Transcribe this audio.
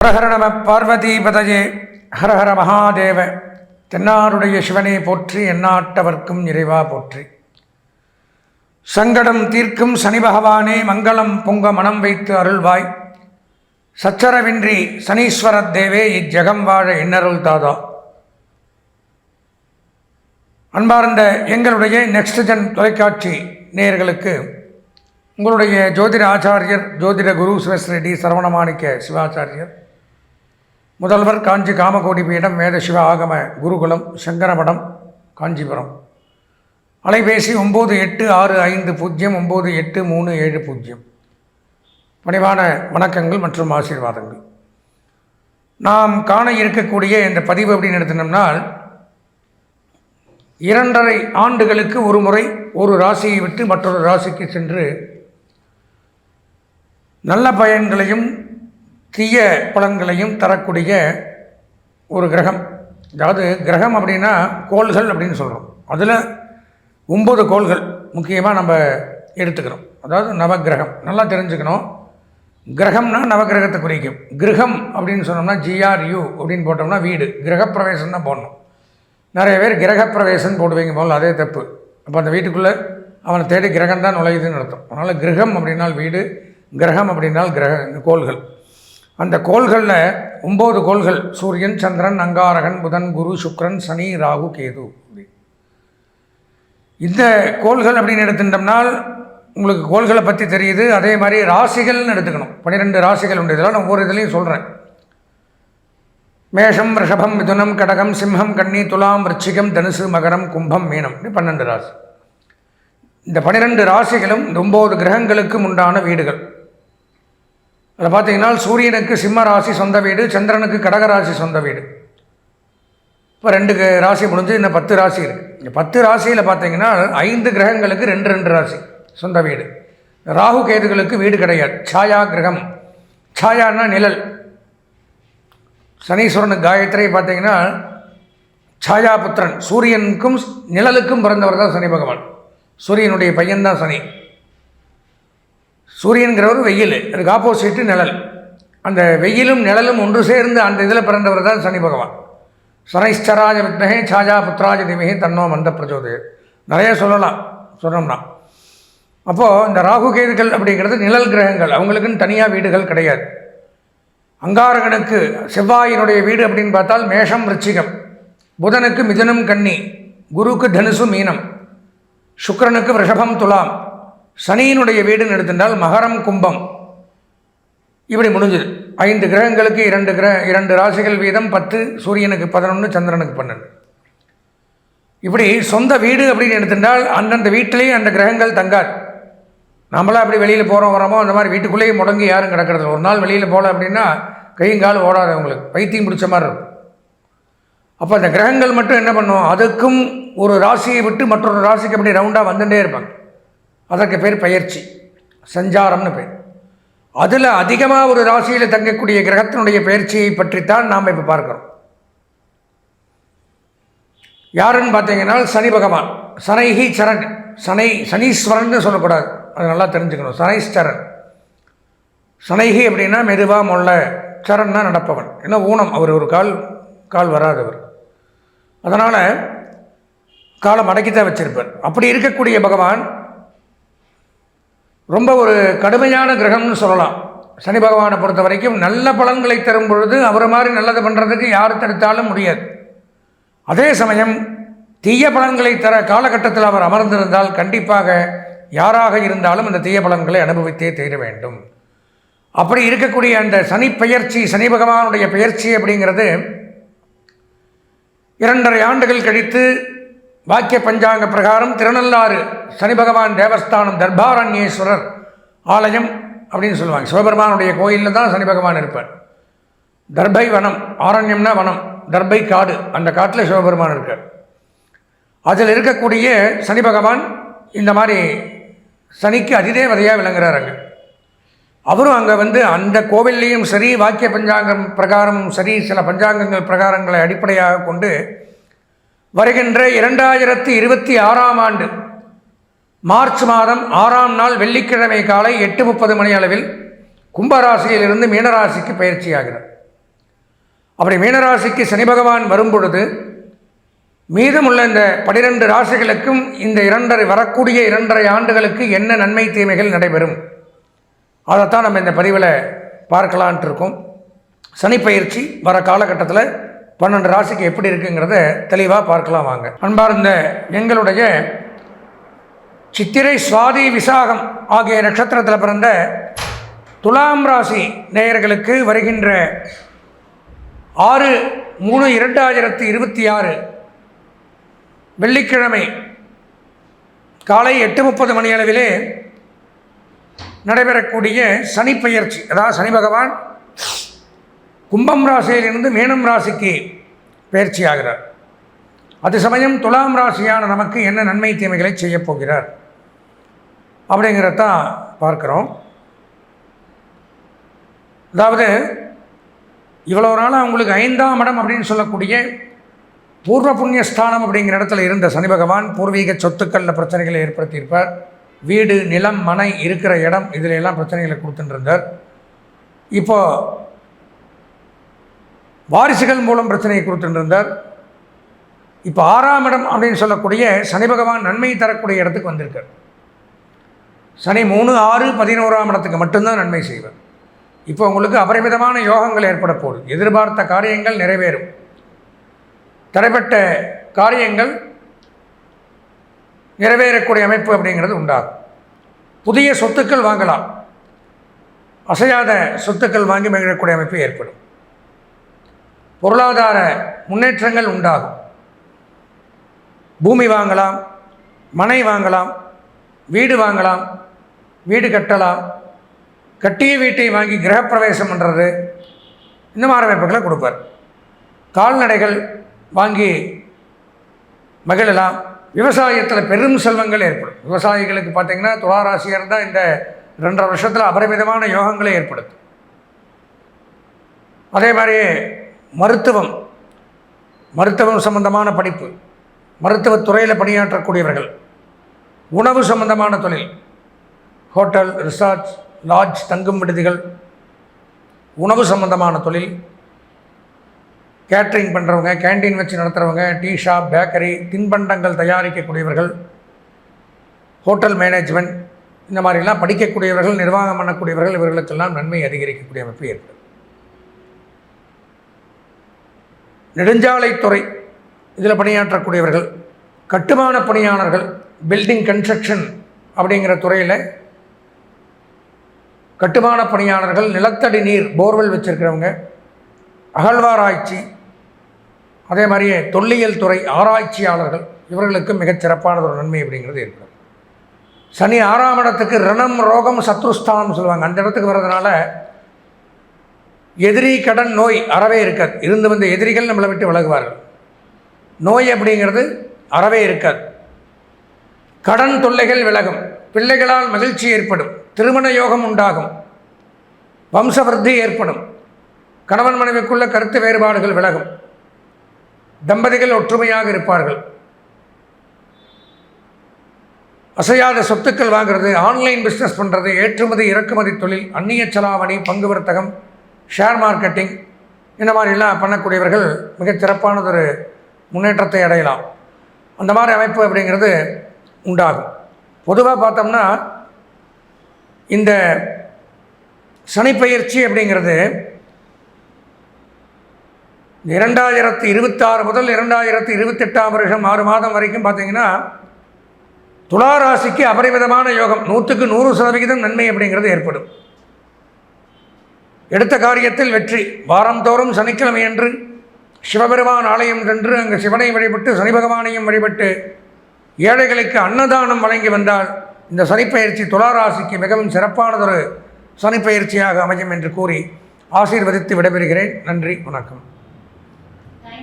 ஹரஹர நம பார்வதிபதையே ஹரஹர மகாதேவ தென்னாருடைய சிவனை போற்றி எந்நாட்டவர்க்கும் இறைவா போற்றி. சங்கடம் தீர்க்கும் சனி பகவானே மங்களம் பொங்க மனம் வைத்து அருள்வாய். சச்சரவின்றி சனீஸ்வரத் தேவே இஜ்ஜகம் வாழ இன்னருள் தாதா. அன்பார்ந்த எங்களுடைய நெக்ஸ்ட் ஜென் தொலைக்காட்சி நேயர்களுக்கு உங்களுடைய ஜோதிட ஆச்சாரியர் ஜோதிட குரு சிவஸ்ரெட்டி சரவணமாணிக்க சிவாச்சாரியர் முதல்வர் காஞ்சி காமகோடி பீடம் வேதசிவ ஆகம குருகுலம் சங்கரமடம் காஞ்சிபுரம். அலைபேசி ஒம்பது எட்டு ஆறு ஐந்து பூஜ்ஜியம் ஒம்பது எட்டு மூணு ஏழு பூஜ்ஜியம் பணிவான வணக்கங்கள் மற்றும் ஆசீர்வாதங்கள். நாம் காண இருக்கக்கூடிய இந்த பதிவு அப்படின்னு எடுத்தினோம்னால் இரண்டரை ஆண்டுகளுக்கு ஒரு முறை ஒரு ராசியை விட்டு மற்றொரு ராசிக்கு சென்று நல்ல பயன்களையும் தீய பலன்களையும் தரக்கூடிய ஒரு கிரகம். அதாவது கிரகம் அப்படின்னா கோள்கள் அப்படின்னு சொல்கிறோம் அதில் ஒம்பது கோள்கள் முக்கியமாக நம்ம எடுத்துக்கிறோம். அதாவது நவகிரகம். நல்லா தெரிஞ்சுக்கணும். கிரகம்னா நவகிரகத்தை குறிக்கும். கிரகம் அப்படின்னு சொன்னோம்னா ஜிஆர்யூ அப்படின்னு போட்டோம்னா வீடு. கிரகப்பிரவேசம் தான் போடணும். நிறைய பேர் கிரகப்பிரவேசம் போடுவீங்க போல் அதே தப்பு. அப்போ அந்த வீட்டுக்குள்ளே அவனை தேடி கிரகம் தான் நுழையுதுன்னு அர்த்தம். அதனால் கிரகம் அப்படின்னால் வீடு கிரகம் அப்படின்னால் கிரக கோள்கள். அந்த கோள்களில் ஒம்பது கோள்கள் சூரியன் சந்திரன் அங்காரகன் புதன் குரு சுக்ரன் சனி ராகு கேது. இந்த கோள்கள் அப்படின்னு எடுத்துட்டோம்னால் உங்களுக்கு கோள்களை பற்றி தெரியுது. அதே மாதிரி ராசிகள்னு எடுத்துக்கணும். பன்னிரெண்டு ராசிகள் உண்டு. இதெல்லாம் நான் ஒவ்வொரு இதுலேயும் சொல்கிறேன் மேஷம் ரிஷபம் மிதுனம் கடகம் சிம்ஹம் கன்னி துலாம் விருச்சிகம் தனுசு மகரம் கும்பம் மீனம். இப்படி பன்னெண்டு ராசி. இந்த பன்னிரெண்டு ராசிகளும் இந்த ஒம்பது கிரகங்களுக்கும் உண்டான வீடுகள். அதில் பார்த்தீங்கன்னா சூரியனுக்கு சிம்ம ராசி சொந்த வீடு சந்திரனுக்கு கடக ராசி சொந்த வீடு. இப்போ ரெண்டு க- ராசி முடிஞ்சு இன்னும் பத்து ராசி இருக்குது இந்த பத்து ராசியில் பார்த்தீங்கன்னா ஐந்து கிரகங்களுக்கு ரெண்டு ரெண்டு ராசி சொந்த வீடு. ராகு கேதுகளுக்கு வீடு கிடையாது. சாயா கிரகம். சாயான்னா நிழல். சனீஸ்வரனுக்கு காயத்ரி பார்த்தீங்கன்னா சாயாபுத்திரன். சூரியனுக்கும் நிழலுக்கும் பிறந்தவர் தான் சனி பகவான். சூரியனுடைய பையன்தான் சனி. சூரியன்கிறவர் வெயில் அதுக்கு ஆப்போசிட்டு நிழல். அந்த வெயிலும் நிழலும் ஒன்று சேர்ந்து அந்த இதில் பிறந்தவர் தான் சனி பகவான். சனைஸ்சராஜ வித்மகே சாஜா புத்ராஜ திமகே தன்னோ மந்த பிரச்சோதய நிறைய சொல்லலாம் சொன்னோம்னா. அப்போது இந்த ராகு கேதுகள் அப்படிங்கிறது நிழல் கிரகங்கள் அவங்களுக்குன்னு தனியாக வீடுகள் கிடையாது. அங்காரகனுக்கு செவ்வாயினுடைய வீடு அப்படின்னு பார்த்தால் மேஷம் ரிச்சிகம் புதனுக்கு மிதுனம் கன்னி குருக்கு தனுசு மீனம் சுக்கரனுக்கு ரிஷபம் துலாம். சனியினுடைய வீடுன்னு எடுத்திருந்தால் மகரம் கும்பம். இப்படி முடிஞ்சது. ஐந்து கிரகங்களுக்கு இரண்டு கிரக இரண்டு ராசிகள் வீதம் பத்து சூரியனுக்கு பதினொன்று சந்திரனுக்கு பன்னெண்டு. இப்படி சொந்த வீடு அப்படின்னு எடுத்திருந்தால் அந்தந்த வீட்டிலேயே அந்த கிரகங்கள் தங்காது. நம்மளாம் அப்படி வெளியில் போகிறோம் வரோமோ அந்த மாதிரி வீட்டுக்குள்ளேயே முடங்கி யாரும் கிடக்கிறது ஒரு நாள் வெளியில் போகல அப்படின்னா கையும் ஓடாது அவங்களுக்கு. பைத்தியம் பிடிச்ச மாதிரி இருக்கும். அப்போ அந்த கிரகங்கள் மட்டும் என்ன பண்ணும்? அதுக்கும் ஒரு ராசியை விட்டு மற்றொரு ராசிக்கு அப்படி ரவுண்டாக வந்துட்டே இருப்பாங்க. அதற்கு பேர் பயிற்சி சஞ்சாரம்னு பேர். அதில் அதிகமாக ஒரு ராசியில் தங்கக்கூடிய கிரகத்தினுடைய பயிற்சியை பற்றித்தான் நாம் இப்போ பார்க்குறோம். யாருன்னு பார்த்தீங்கன்னா சனி பகவான். சனைஹி சரண். சனை சனீஸ்வரன் சொல்லக்கூடாது. அது நல்லா தெரிஞ்சுக்கணும். சனைஸ்வரன் சனைஹி அப்படின்னா மெதுவாக முள்ள சரண்னா நடப்பவன். ஏன்னா ஊனம். அவர் ஒரு கால் கால் வராதவர். அதனால் காலை அடக்கித்தான் வச்சிருப்பார். அப்படி இருக்கக்கூடிய பகவான் ரொம்ப ஒரு கடுமையான கிரகம்னு சொல்லலாம். சனி பகவானை பொறுத்த வரைக்கும் நல்ல பலன்களை தரும் பொழுது அவரை மாதிரி நல்லது பண்ணுறதுக்கு யார் தடுத்தாலும் முடியாது. அதே சமயம் தீய பலன்களை தர காலகட்டத்தில் அவர் அமர்ந்திருந்தால் கண்டிப்பாக யாராக இருந்தாலும் அந்த தீய பலன்களை அனுபவித்தே தீர வேண்டும். அப்படி இருக்கக்கூடிய அந்த சனி பெயர்ச்சி சனி பகவானுடைய பெயர்ச்சி அப்படிங்கிறது இரண்டரை ஆண்டுகள் கழித்து வாக்கிய பஞ்சாங்க பிரகாரம் திருநள்ளாறு சனி பகவான் தேவஸ்தானம் தர்பாரண்யேஸ்வரர் ஆலயம் அப்படின்னு சொல்லுவாங்க. சிவபெருமானுடைய கோயிலில் தான் சனி பகவான் இருப்பார். தர்பை வனம் ஆரண்யம்னா வனம் தர்பை காடு அந்த காட்டில் சிவபெருமான் இருக்கார். அதில் இருக்கக்கூடிய சனி பகவான் இந்த மாதிரி சனிக்கு அதிதேவதையாக விளங்குறார் அங்கே. அவரும் அங்கே வந்து அந்த கோவில்லையும் சரி வாக்கிய பஞ்சாங்கம் பிரகாரமும் சரி சில பஞ்சாங்கங்கள் பிரகாரங்களை அடிப்படையாக கொண்டு வருகின்ற இரண்டாயிரத்தி இருபத்தி ஆறாம் ஆண்டு மார்ச் மாதம் ஆறாம் நாள் வெள்ளிக்கிழமை காலை எட்டு முப்பது மணி அளவில் கும்பராசியிலிருந்து மீனராசிக்கு பயிற்சியாகிறார். அப்படி மீனராசிக்கு சனி பகவான் வரும் பொழுது மீதமுள்ள இந்த பனிரெண்டு ராசிகளுக்கும் இந்த இரண்டரை வரக்கூடிய இரண்டரை ஆண்டுகளுக்கு என்ன நன்மை தீமைகள் நடைபெறும்? அதைத்தான் நம்ம இந்த பதிவில் பார்க்கலான்ட்டு இருக்கோம். சனிப்பயிற்சி வர காலகட்டத்தில் பன்னெண்டு ராசிக்கு எப்படி இருக்குங்கிறத தெளிவாக பார்க்கலாம் வாங்க. அன்பார்ந்த எங்களுடைய சித்திரை சுவாதி விசாகம் ஆகிய நட்சத்திரத்தில் பிறந்த துலாம் ராசி நேயர்களுக்கு வருகின்ற ஆறு மூணு இரண்டாயிரத்தி இருபத்தி ஆறு வெள்ளிக்கிழமை காலை எட்டு முப்பது மணி அளவிலே நடைபெறக்கூடிய சனி பெயர்ச்சி அதாவது சனி பகவான் கும்பம் ராசியிலிருந்து மீனம் ராசிக்கு பயிற்சி ஆகிறார் அது சமயம் துலாம் ராசியான நமக்கு என்ன நன்மை தீமைகளை செய்யப் போகிறார் அப்படிங்கிறதான் பார்க்குறோம். அதாவது இவ்வளோ நாளாக அவங்களுக்கு ஐந்தாம் இடம் அப்படின்னு சொல்லக்கூடிய பூர்வ புண்ணியஸ்தானம் அப்படிங்கிற இடத்துல இருந்த சனி பகவான் பூர்வீக சொத்துக்களில் பிரச்சனைகளை ஏற்படுத்தியிருப்பார். வீடு நிலம் மனை இருக்கிற இடம் இதில் எல்லாம் பிரச்சனைகளை கொடுத்துட்டு இருந்தார். இப்போது வாரிசுகள் மூலம் பிரச்சனையை கொடுத்துட்டு இப்போ ஆறாம் இடம் அப்படின்னு சொல்லக்கூடிய சனி பகவான் நன்மை தரக்கூடிய இடத்துக்கு வந்திருக்கார். சனி மூணு ஆறு பதினோராம் இடத்துக்கு மட்டும்தான் நன்மை செய்வார். இப்போ உங்களுக்கு அபரிமிதமான யோகங்கள் ஏற்பட போகுது. எதிர்பார்த்த காரியங்கள் நிறைவேறும். தடைப்பட்ட காரியங்கள் நிறைவேறக்கூடிய அமைப்பு அப்படிங்கிறது உண்டாகும். புதிய சொத்துக்கள் வாங்கலாம். அசையாத சொத்துக்கள் வாங்கி மகிழக்கூடிய அமைப்பு ஏற்படும். பொருளாதார முன்னேற்றங்கள் உண்டாகும். பூமி வாங்கலாம் மனை வாங்கலாம் வீடு வாங்கலாம் வீடு கட்டலாம். கட்டிய வீட்டை வாங்கி கிரகப்பிரவேசம் பண்ணுறது இந்த மாதிரி அமைப்புகளை கொடுப்பார். கால்நடைகள் வாங்கி மகிழலாம். விவசாயத்தில் பெரும் செல்வங்கள் ஏற்படும். விவசாயிகளுக்கு பார்த்திங்கன்னா துளாராசியாக இருந்தால் இந்த ரெண்டரை வருஷத்தில் அபரிமிதமான யோகங்களை ஏற்படுத்தும். அதே மாதிரி மருத்துவம் மருத்துவம் சம்பந்தமான படிப்பு மருத்துவத்துறையில் பணியாற்றக்கூடியவர்கள் உணவு சம்பந்தமான தொழில் ஹோட்டல் ரிசார்ட்ஸ் லாட்ஜ் தங்கும் விடுதிகள் உணவு சம்பந்தமான தொழில் கேட்ரிங் பண்ணுறவங்க கேண்டீன் வச்சு நடத்துகிறவங்க டீ ஷாப் பேக்கரி தின்பண்டங்கள் தயாரிக்கக்கூடியவர்கள் ஹோட்டல் மேனேஜ்மெண்ட் இந்த மாதிரிலாம் படிக்கக்கூடியவர்கள் நிர்வாகம் பண்ணக்கூடியவர்கள் இவர்களுக்கெல்லாம் நன்மை அதிகரிக்கக்கூடிய அமைப்பு ஏற்படும் நெடுஞ்சாலைத்துறை இதில் பணியாற்றக்கூடியவர்கள் கட்டுமான பணியாளர்கள் பில்டிங் கன்ஸ்ட்ரக்ஷன் அப்படிங்கிற துறையில் கட்டுமான பணியாளர்கள் நிலத்தடி நீர் போர்வெல் வச்சுருக்கிறவங்க அகழ்வாராய்ச்சி அதே மாதிரியே தொல்லியல் துறை ஆராய்ச்சியாளர்கள் இவர்களுக்கு மிகச் சிறப்பானது ஒரு நன்மை அப்படிங்கிறது ஏற்படும் சனி ஆறாம் இடத்துக்கு ரணம் ரோகம் சத்ருஸ்தானம் சொல்லுவாங்க. அந்த இடத்துக்கு வர்றதுனால எதிரி கடன் நோய் அறவே இருக்காது. இருந்து வந்த எதிரிகள் நம்மளை விட்டு விலகுவார்கள். நோய் அப்படிங்கிறது அறவே இருக்காது. கடன் தொல்லைகள் விலகும். பிள்ளைகளால் மகிழ்ச்சி ஏற்படும். திருமண யோகம் உண்டாகும். வம்சவருத்தி ஏற்படும். கணவன் மனைவிக்குள்ள கருத்து வேறுபாடுகள் விலகும். தம்பதிகள் ஒற்றுமையாக இருப்பார்கள். அசையாத சொத்துக்கள் வாங்குறது ஆன்லைன் பிஸ்னஸ் பண்ணுறது ஏற்றுமதி இறக்குமதி தொழில் அந்நிய செலாவணி பங்கு வர்த்தகம் ஷேர் மார்க்கெட்டிங் இந்த மாதிரிலாம் பண்ணக்கூடியவர்கள் மிக சிறப்பானதொரு முன்னேற்றத்தை அடையலாம். அந்த மாதிரி அமைப்பு அப்படிங்கிறது உண்டாகும். பொதுவாக பார்த்தோம்னா இந்த சனிப்பயிற்சி அப்படிங்கிறது இரண்டாயிரத்தி இருபத்தாறு முதல் இரண்டாயிரத்தி இருபத்தெட்டாம் வருஷம் ஆறு மாதம் வரைக்கும் பார்த்தீங்கன்னா துளாராசிக்கு அபரிமிதமான யோகம் நூற்றுக்கு நூறு சதவிகிதம் நன்மை அப்படிங்கிறது ஏற்படும். எடுத்த காரியத்தில் வெற்றி. வாரந்தோறும் சனிக்கிழமை அன்று சிவபெருமான் ஆலயம் சென்று அங்கு சிவனை வழிபட்டு சனி பகவானையும் வழிபட்டு ஏழைகளுக்கு அன்னதானம் வழங்கி வந்தால் இந்த சனிப்பயிற்சி துளாராசிக்கு மிகவும் சிறப்பானதொரு சனிப்பயிற்சியாக அமையும் என்று கூறி ஆசீர்வதித்து விடைபெறுகிறேன். நன்றி வணக்கம்.